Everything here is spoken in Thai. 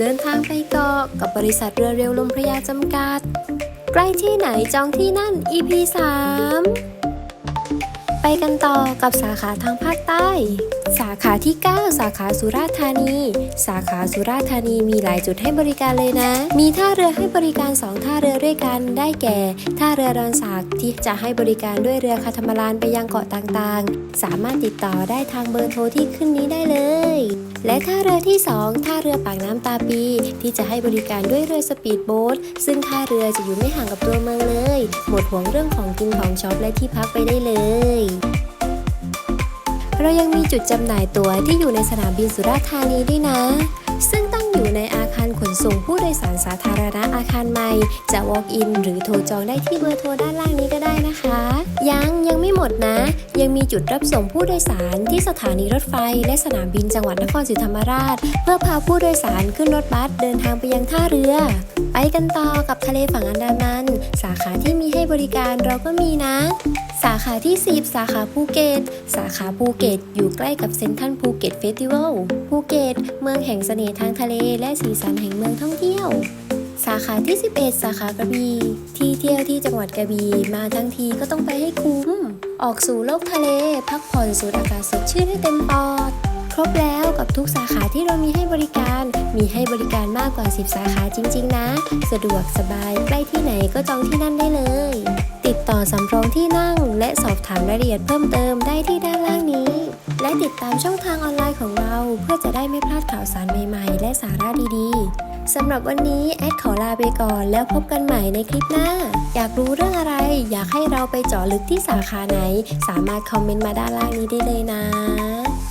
เดินทางไปเกาะกับบริษัทเรือเร็วลมพระยาจำกัด ใกล้ที่ไหนจองที่นั่น EP 3ไปกันต่อกับสาขาทางภาคใต้ สาขาที่ 9 สาขาสุราษฎร์ธานี สาขาสุราษฎร์ธานีมีหลายจุดให้บริการเลยนะ มีท่าเรือให้บริการ 2 ท่าเรือด้วยกันได้แก่ ท่าเรือดอนสักที่จะให้บริการด้วยเรือคาทามาลานไปยังเกาะต่างๆ สามารถติดต่อได้ทางเบอร์โทรที่ขึ้นนี้ได้เลย และท่าเรือที่ 2 ท่าเรือปากน้ำตาปี ที่จะให้บริการด้วยเรือสปีดโบ๊ทซึ่งท่าเรือจะอยู่ไม่ห่างกับตัวเมืองเลย หมดห่วงเรื่องของกินของช็อปและที่พักไปได้เลย เรายังมีจุดจำหน่ายตั๋วที่อยู่ในสนามบินสุราษฎร์ธานีด้วยนะ ซึ่งตั้งอยู่ในอาคารขนส่งผู้โดยสารสาธารณะอาคารใหม่ จะ walk in หรือโทรจองได้ที่เบอร์โทรด้านล่างนี้ก็ได้นะคะ ยังยังไม่หมดนะ ยังมีจุดรับส่งผู้โดยสารที่สถานีรถไฟ และสนามบินจังหวัดนครศรีธรรมราช เพื่อพาผู้โดยสารขึ้นรถบัสเดินทางไปยังท่าเรือ ไปกันต่อกับทะเลฝั่งอันดามัน สาขาที่มีให้บริการเราก็มีนะ สาขาที่ 10 สาขาภูเก็ต สาขาภูเก็ต อยู่ใกล้กับเซ็นทรัลภูเก็ตเฟสติวัลภูเก็ต เมืองแห่งเสน่ห์ทางทะเล และสีสันแห่งเมืองท่องเที่ยวสาขาที่ 11 สาขากระบี่ที่เที่ยวที่จังหวัดกระบี่มาทั้งทีก็ต้องไปให้คุ้ม ออกสู่โลกทะเล พักผ่อนสูดอากาศสดชื่นให้เต็มปอด ครบแล้วกับทุกสาขาที่เรามีให้บริการ มีให้บริการมากกว่า 10 สาขาจริง ๆ นะ สะดวกสบายใกล้ที่ไหนก็จองที่นั่นได้เลย ติดต่อสำรองที่นั่ง และสอบถามรายละเอียดเพิ่มเติมได้ที่ด้านล่างนี้ และติดตามช่องทางออนไลน์ของเรา เพื่อจะได้ไม่พลาดข่าวสารใหม่ๆ และสาระดีๆ สำหรับวันนี้แอดขอลาไปก่อนแล้วพบกันใหม่ในคลิปหน้า อยากรู้เรื่องอะไร อยากให้เราไปเจาะลึกที่สาขาไหน สามารถคอมเมนต์มาด้านล่างนี้ได้เลยนะ